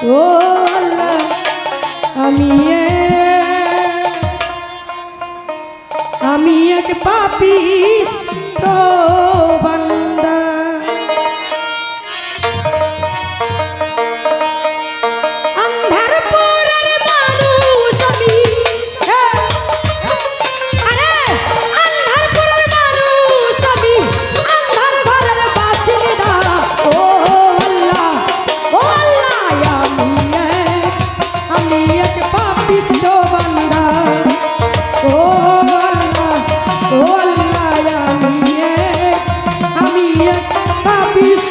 ও আল্লাহ আমি এক আমি এক পাপী Peace.